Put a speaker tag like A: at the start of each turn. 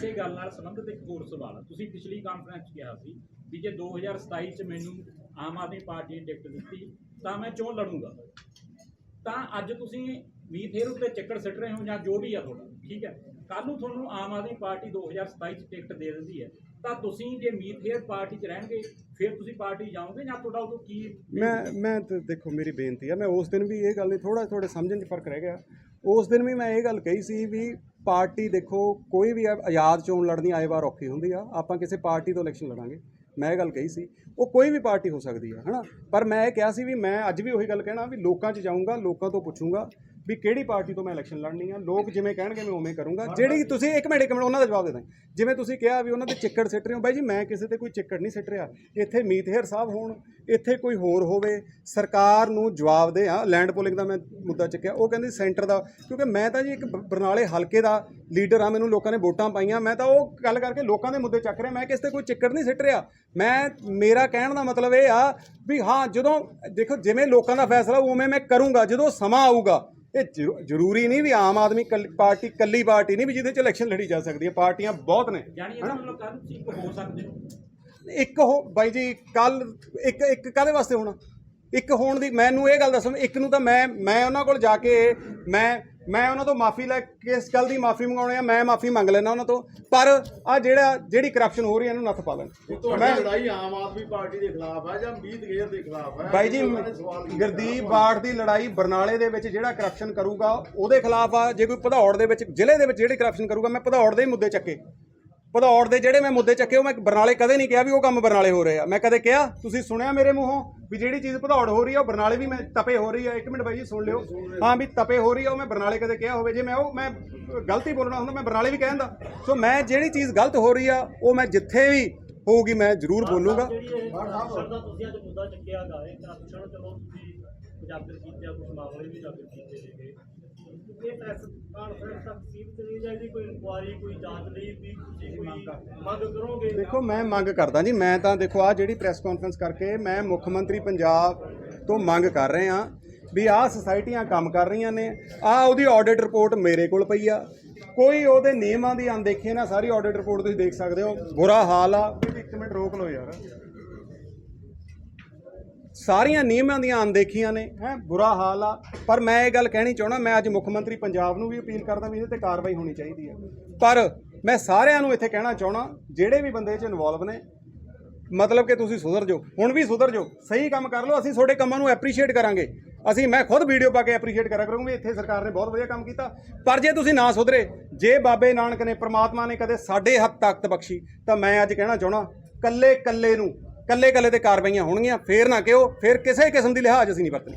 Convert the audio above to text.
A: ਇਸੇ ਗੱਲ ਨਾਲ ਸੰਬੰਧਿਤ ਇੱਕ ਹੋਰ ਸਵਾਲ ਤੁਸੀਂ ਪਿਛਲੀ ਕਾਨਫਰੰਸ 'ਚ ਕਿਹਾ ਸੀ ਵੀ ਜੇ 2027 ਚ ਮੈਨੂੰ ਆਮ ਆਦਮੀ ਪਾਰਟੀ ਨੇ ਟਿਕਟ ਦਿੱਤੀ, ਤਾਂ ਮੈਂ ਚੋਣ ਲੜੂੰਗਾ। ਤਾਂ ਅੱਜ ਤੁਸੀਂ ਮੀਥੇਰ ਉੱਤੇ ਚੱਕਰ ਸਿੱਟ ਰਹੇ ਹੋ ਜਾਂ ਜੋ ਵੀ ਆ ਤੁਹਾਡਾ, ਠੀਕ ਹੈ? ਕੱਲ ਨੂੰ ਤੁਹਾਨੂੰ ਆਮ ਆਦਮੀ ਪਾਰਟੀ 2027 ਚ ਟਿਕਟ ਦੇ ਦਿੰਦੀ ਹੈ। ਤਾਂ ਤੁਸੀਂ ਜੇ ਮੀਥੇਰ ਪਾਰਟੀ 'ਚ ਰਹਿਣਗੇ, ਫਿਰ ਤੁਸੀਂ ਪਾਰਟੀ ਜਾਓਗੇ ਜਾਂ ਤੁਹਾਡਾ ਉਦੋਂ ਕੀ
B: ਮੈਂ ਮੈਂ ਤੇ ਦੇਖੋ, ਮੇਰੀ ਬੇਨਤੀ ਆ, ਮੈਂ ਉਸ ਦਿਨ ਵੀ ਇਹ ਗੱਲ ਨਹੀਂ ਥੋੜਾ ਥੋੜੇ ਸਮਝਣ 'ਚ ਫ਼ਰਕ ਰਹਿ ਗਿਆ। ਉਸ ਦਿਨ ਵੀ ਮੈਂ ਇਹ ਗੱਲ ਕਹੀ ਸੀ ਵੀ ਪਾਰਟੀ ਦੇਖੋ, ਕੋਈ ਵੀ ਆਜ਼ਾਦ ਚੋਣ ਲੜਨੀ ਆਏ ਵਾਰ ਔਖੀ ਹੁੰਦੀ ਆ। ਆਪਾਂ ਕਿਸੇ ਪਾਰਟੀ ਤੋਂ ਇਲੈਕਸ਼ਨ ਲੜਾਂਗੇ। ਮੈਂ ਇਹ ਗੱਲ ਕਹੀ ਸੀ, ਉਹ ਕੋਈ ਵੀ ਪਾਰਟੀ ਹੋ ਸਕਦੀ ਆ, ਹਨਾ? ਪਰ ਮੈਂ ਇਹ ਕਿਹਾ ਸੀ ਵੀ ਮੈਂ ਅੱਜ ਵੀ ਉਹੀ ਗੱਲ ਕਹਿਣਾ ਵੀ ਲੋਕਾਂ 'ਚ ਜਾਊਂਗਾ, ਲੋਕਾਂ ਤੋਂ ਪੁੱਛੂੰਗਾ ਵੀ ਕਿਹੜੀ ਪਾਰਟੀ ਤੋਂ ਮੈਂ ਇਲੈਕਸ਼ਨ ਲੜਨੀ ਆ? ਲੋਕ ਜਿਵੇਂ ਕਹਿਣਗੇ ਮੈਂ ਉਵੇਂ ਕਰੂੰਗਾ। ਜਿਹੜੀ ਤੁਸੀਂ ਇੱਕ ਮਿੰਟ ਇੱਕ ਮਿੰਟ ਉਹਨਾਂ ਦਾ ਜਵਾਬ ਦੇ ਦਾਂ ਜਿਵੇਂ ਤੁਸੀਂ ਕਿਹਾ ਵੀ ਉਹਨਾਂ ਦੇ ਚਿੱਕੜ ਸਿੱਟ ਰਹੇ ਹੋ। ਬਾਈ ਜੀ ਮੈਂ ਕਿਸੇ ਤੇ ਕੋਈ ਚਿੱਕੜ ਨਹੀਂ ਸਿੱਟ ਰਿਹਾ। ਇੱਥੇ ਮੀਤਹੇਰ ਸਾਹਿਬ ਹੋਣ ਇੱਥੇ ਕੋਈ ਹੋਰ ਹੋਵੇ ਸਰਕਾਰ ਨੂੰ ਜਵਾਬ ਦੇ ਆ ਲੈਂਡ ਪੋਲਿੰਗ ਦਾ ਮੈਂ ਮੁੱਦਾ ਚੱਕਿਆ। ਉਹ ਕਹਿੰਦੀ ਸੈਂਟਰ ਦਾ ਕਿਉਂਕਿ ਮੈਂ ਤਾਂ ਜੀ ਇੱਕ ਬਰਨਾਲੇ ਹਲਕੇ ਦਾ ਲੀਡਰ ਆ। ਮੈਨੂੰ ਲੋਕਾਂ ਨੇ ਵੋਟਾਂ ਪਾਈਆਂ। ਮੈਂ ਤਾਂ ਉਹ ਗੱਲ ਕਰਕੇ ਲੋਕਾਂ ਦੇ ਮੁੱਦੇ ਚੱਕ ਰਿਹਾ। ਮੈਂ ਕਿਸੇ ਤੇ ਕੋਈ ਚਿੱਕੜ ਨਹੀਂ ਸਿੱਟ ਰਿਹਾ। ਮੈਂ ਮੇਰਾ ਕਹਿਣ ਦਾ ਮਤਲਬ ਇਹ ਆ ਵੀ ਹਾਂ ਜਦੋਂ ਦੇਖੋ ਜਿਵੇਂ ਲੋਕਾਂ ਦਾ ਫੈਸਲਾ ਉਵੇਂ ਮੈਂ ਕਰੂੰਗਾ। ਜਦੋਂ ਸਮਾਂ ਆਊਗਾ ਇਹ ਜ਼ਰੂ- ਜ਼ਰੂਰੀ ਨਹੀਂ ਵੀ ਆਮ ਆਦਮੀ ਕੱਲ- ਪਾਰਟੀ ਕੱਲੀ ਪਾਰਟੀ ਨਹੀਂ ਵੀ ਜਿਹਦੇ ਚ ਇਲੈਕਸ਼ਨ ਲੜੀ ਜਾ ਸਕਦੀ ਹੈ। ਪਾਰਟੀਆਂ ਬਹੁਤ ਨੇ
A: ਕੱਲ ਹੋ ਸਕਦੇ
B: ਇੱਕ ਹੋ ਬਾਈ ਜੀ ਕੱਲ ਇੱਕ ਇੱਕ ਕਾਦੇ ਵਾਸਤੇ ਹੋਣਾ? ਇੱਕ ਹੋਣ ਦੀ ਮੈਨੂੰ ਇਹ ਗੱਲ ਦੱਸੋ ਇੱਕ ਨੂੰ ਤਾਂ ਮੈਂ ਮੈਂ ਉਹਨਾਂ ਕੋਲ ਜਾ ਕੇ ਮੈਂ ਮੈਂ ਉਹਨਾਂ ਤੋਂ ਮਾਫੀ ਲੈ ਕਿਸ ਗੱਲ ਦੀ ਮਾਫੀ ਮੰਗਾਉਣੀ ਆ ਮੈਂ ਮਾਫੀ ਮੰਗ ਲੈਣਾ ਉਹਨਾਂ ਤੋਂ ਪਰ ਆ ਜਿਹੜਾ ਜਿਹੜੀ ਕਰਪਸ਼ਨ ਹੋ ਰਹੀ ਹੈ ਇਹਨੂੰ ਨੱਥ ਪਾ ਲੈਣ।
C: ਤੁਹਾਡੀ ਲੜਾਈ ਆਮ ਆਦਮੀ ਪਾਰਟੀ ਦੇ ਖਿਲਾਫ ਹੈ ਜਾਂ ਮੀਤ ਗੇਰ ਦੇ ਖਿਲਾਫ ਹੈ
B: ਬਾਈ ਜੀ। ਗੁਰਦੀਪ ਬਾੜ ਦੀ ਲੜਾਈ ਬਰਨਾਲੇ ਦੇ ਵਿੱਚ ਜਿਹੜਾ ਕਰਪਸ਼ਨ ਕਰੂਗਾ ਉਹਦੇ ਖਿਲਾਫ ਆ ਜੇ ਕੋਈ ਭਦੌੜ ਦੇ ਵਿੱਚ ਜ਼ਿਲ੍ਹੇ ਦੇ ਵਿੱਚ ਜਿਹੜੇ ਕਰਪਸ਼ਨ ਕਰੂਗਾ ਮੈਂ ਭਦੌੜ ਦੇ ਹੀ ਮੁੱਦੇ ਚੱਕੇ। ਭਦੌੜ ਦੇ ਜਿਹੜੇ ਮੈਂ ਮੁੱਦੇ ਚੱਕੇ ਉਹ ਮੈਂ ਬਰਨਾਲੇ ਕਦੇ ਨਹੀਂ ਕਿਹਾ ਵੀ ਉਹ ਕੰਮ ਬਰਨਾਲੇ ਹੋ ਰਹੇ ਆ। ਮੈਂ ਕਦੇ ਕਿਹਾ ਤੁਸੀਂ ਸੁਣਿਆ ਮੇਰੇ ਮੂੰਹੋਂ ਵੀ ਜਿਹੜੀ ਚੀਜ਼ ਭਦੌੜ ਹੋ ਰਹੀ ਆ ਉਹ ਬਰਨਾਲੇ ਵੀ ਮੈਂ ਤਪੇ ਹੋ ਰਹੀ ਆ। ਇੱਕ ਮਿੰਟ ਬਾਈ ਜੀ ਸੁਣ ਲਿਓ। ਹਾਂ ਵੀ ਤਪੇ ਹੋ ਰਹੀ ਆ ਉਹ ਮੈਂ ਬਰਨਾਲੇ ਕਦੇ ਕਿਹਾ ਹੋਵੇ। ਜੇ ਮੈਂ ਉਹ ਮੈਂ ਗਲਤੀ ਬੋਲਣਾ ਹੁੰਦਾ ਮੈਂ ਬਰਨਾਲੇ ਵੀ ਕਹਿੰਦਾ ਸੋ ਮੈਂ ਜਿਹੜੀ ਚੀਜ਼ ਗਲਤ ਹੋ ਰਹੀ ਆ ਉਹ ਮੈਂ ਜਿੱਥੇ ਵੀ ਹੋਊਗੀ ਮੈਂ ਜ਼ਰੂਰ ਬੋਲੂਗਾ।
D: ਇਹ ਕਰਪਸ਼ਨ ਦਾ ਤੁਸੀਂ ਅੱਜ ਮੁੱਦਾ ਚੱਕਿਆ ਗਾ ਇਹ ਕਰਪਸ਼ਨ ਚਲੋ ਤੁਸੀਂ ਉਜਾਗਰ ਕੀਤੇ ਆ ਕੁਝ ਮਾਮਲੇ ਵੀ ਉਜਾਗਰ ਕੀਤੇ ਸੀਗੇ ਇਹ ਪ੍ਰੈਸ ਕਾਨਫਰੰਸ ਤੱਕ ਸੀਮਿਤ ਨਹੀਂ ਚਾਹੀਦੀ ਕੋਈ ਇਨਕੁਆਰੀ ਕੋਈ ਜਾਂਚ ਲਈ ਵੀ ਤੁਸੀਂ
B: ਦੇਖੋ ਮੈਂ ਮੰਗ ਕਰਦਾ ਜੀ। ਮੈਂ ਤਾਂ ਦੇਖੋ ਆ ਜਿਹੜੀ ਪ੍ਰੈਸ ਕਾਨਫਰੰਸ ਕਰਕੇ ਮੈਂ ਮੁੱਖ ਮੰਤਰੀ ਪੰਜਾਬ ਤੋਂ ਮੰਗ ਕਰ ਰਹੇ ਆ ਵੀ ਆਹ ਸੁਸਾਇਟੀਆਂ ਕੰਮ ਕਰ ਰਹੀਆਂ ਨੇ। ਆ ਉਹਦੀ ਆਡਿਟ ਰਿਪੋਰਟ ਮੇਰੇ ਕੋਲ ਪਈ ਆ। ਕੋਈ ਉਹਦੇ ਨਿਯਮਾਂ ਦੀ ਅਣਦੇਖੀ ਨਾ ਸਾਰੀ ਆਡਿਟ ਰਿਪੋਰਟ ਤੁਸੀਂ ਦੇਖ ਸਕਦੇ ਹੋ। ਬੁਰਾ ਹਾਲ ਆ। ਇੱਕ ਮਿੰਟ ਰੋਕ ਲਓ ਯਾਰ। ਸਾਰੀਆਂ ਨਿਯਮਾਂ ਦੀਆਂ ਅਣਦੇਖੀਆਂ ਨੇ। ਹੈ ਬੁਰਾ ਹਾਲ ਆ। ਪਰ ਮੈਂ ਇਹ ਗੱਲ ਕਹਿਣੀ ਚਾਹਣਾ ਮੈਂ ਅੱਜ ਮੁੱਖ ਮੰਤਰੀ ਪੰਜਾਬ ਨੂੰ ਵੀ ਅਪੀਲ ਕਰਦਾ ਵੀ ਇਹਦੇ ਤੇ ਕਾਰਵਾਈ ਹੋਣੀ ਚਾਹੀਦੀ ਹੈ ਪਰ ਮੈਂ ਸਾਰਿਆਂ ਨੂੰ ਇੱਥੇ ਕਹਿਣਾ ਚਾਹਣਾ ਜਿਹੜੇ ਵੀ ਬੰਦੇ 'ਚ ਇਨਵੋਲਵ ਨੇ, ਮਤਲਬ ਕਿ ਤੁਸੀਂ ਸੁਧਰ ਜਾਓ। ਹੁਣ ਵੀ ਸੁਧਰ ਜਾਓ, ਸਹੀ ਕੰਮ ਕਰ ਲਓ, ਅਸੀਂ ਤੁਹਾਡੇ ਕੰਮਾਂ ਨੂੰ ਐਪਰੀਸ਼ੀਏਟ ਕਰਾਂਗੇ। ਅਸੀਂ, ਮੈਂ ਖੁਦ ਵੀਡੀਓ ਪਾ ਕੇ ਐਪਰੀਸ਼ੀਏਟ ਕਰਿਆ ਕਰੂੰਗਾ ਵੀ ਇੱਥੇ ਸਰਕਾਰ ਨੇ ਬਹੁਤ ਵਧੀਆ ਕੰਮ ਕੀਤਾ। ਪਰ ਜੇ ਤੁਸੀਂ ਨਾ ਸੁਧਰੇ, ਜੇ ਬਾਬੇ ਨਾਨਕ ਨੇ, ਪ੍ਰਮਾਤਮਾ ਨੇ ਕਦੇ ਸਾਡੇ ਹੱਥ ਤਾਕਤ ਬਖਸ਼ੀ, ਤਾਂ ਮੈਂ ਅੱਜ ਕਹਿਣਾ ਚਾਹਣਾ ਕੱਲੇ ਕੱਲੇ ਨੂੰ, ਕੱਲੇ ਕੱਲੇ ਤੇ ਕਾਰਵਾਈਆਂ ਹੋਣਗੀਆਂ, ਫੇਰ ਨਾ ਕਿਉ ਫੇਰ ਕਿਸੇ ਕਿਸਮ ਦੀ ਲਿਹਾਜ਼ ਅਸੀਂ ਨਹੀਂ ਵਰਤਣੀ।